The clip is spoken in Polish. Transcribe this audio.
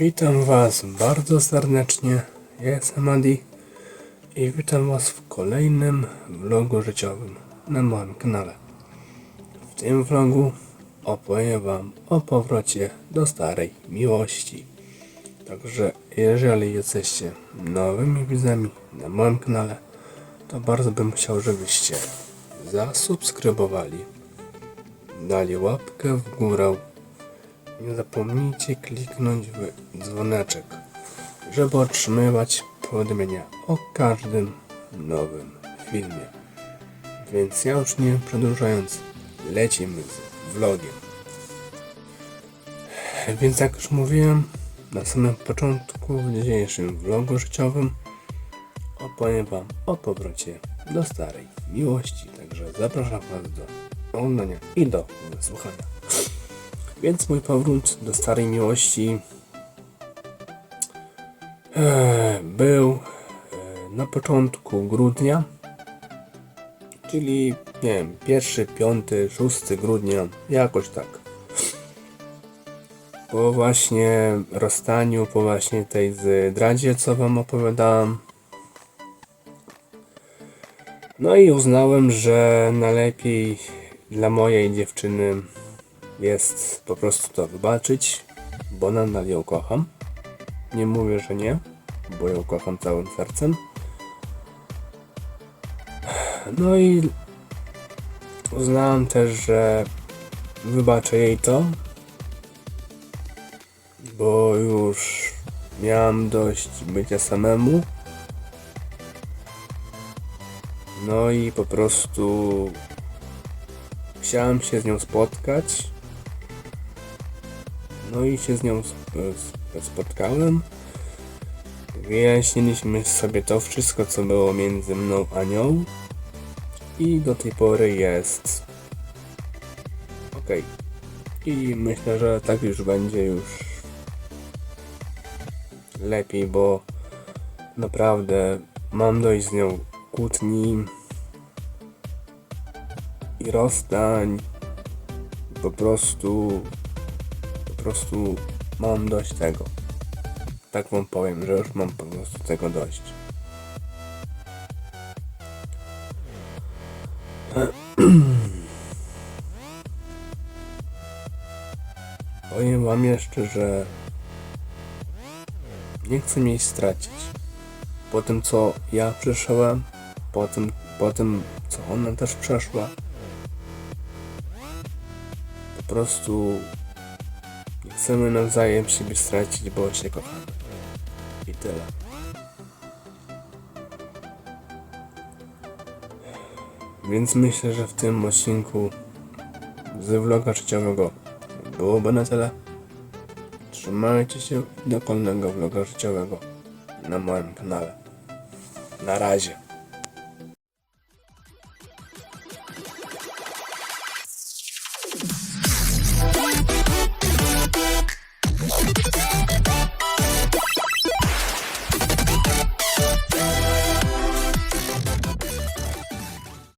Witam Was bardzo serdecznie. Ja jestem Adi i witam Was w kolejnym vlogu życiowym na moim kanale. W tym vlogu opowiem Wam o powrocie do starej miłości. Także jeżeli jesteście nowymi widzami na moim kanale, to bardzo bym chciał, żebyście zasubskrybowali, dali łapkę w górę nie zapomnijcie kliknąć w dzwoneczek, żeby otrzymywać powiadomienia o każdym nowym filmie. Więc ja już nie przedłużając, lecimy z vlogiem. Więc jak już mówiłem na samym początku w dzisiejszym vlogu życiowym opowiem Wam o powrocie do starej miłości. Także zapraszam Was do oglądania i do wysłuchania. Więc mój powrót do starej miłości e, był e, na początku grudnia, czyli nie wiem, pierwszy, piąty, szósty grudnia, jakoś tak. Po właśnie rozstaniu, po właśnie tej zdradzie, co wam opowiadałem. No i uznałem, że najlepiej dla mojej dziewczyny jest po prostu to wybaczyć, bo nadal ją kocham. Nie mówię, że nie, bo ją kocham całym sercem. No i uznałem też, że wybaczę jej to, bo już miałem dość bycia samemu. No i po prostu chciałem się z nią spotkać. No i się z nią sp- sp- spotkałem. Wyjaśniliśmy sobie to wszystko, co było między mną a nią. I do tej pory jest ok. I myślę, że tak już będzie już lepiej, bo naprawdę mam dość z nią kłótni i rozstań. Po prostu prostu mam dość tego. Tak wam powiem, że już mam po prostu tego dość. Powiem wam jeszcze, że nie chcę jej stracić. Po tym co ja przeszedłem, po tym, po tym co ona też przeszła. Po prostu chcemy nawzajem siebie stracić, bo się kochamy. I tyle. Więc myślę, że w tym odcinku z vloga życiowego byłoby na tyle. Trzymajcie się do kolejnego vloga życiowego na moim kanale. Na razie.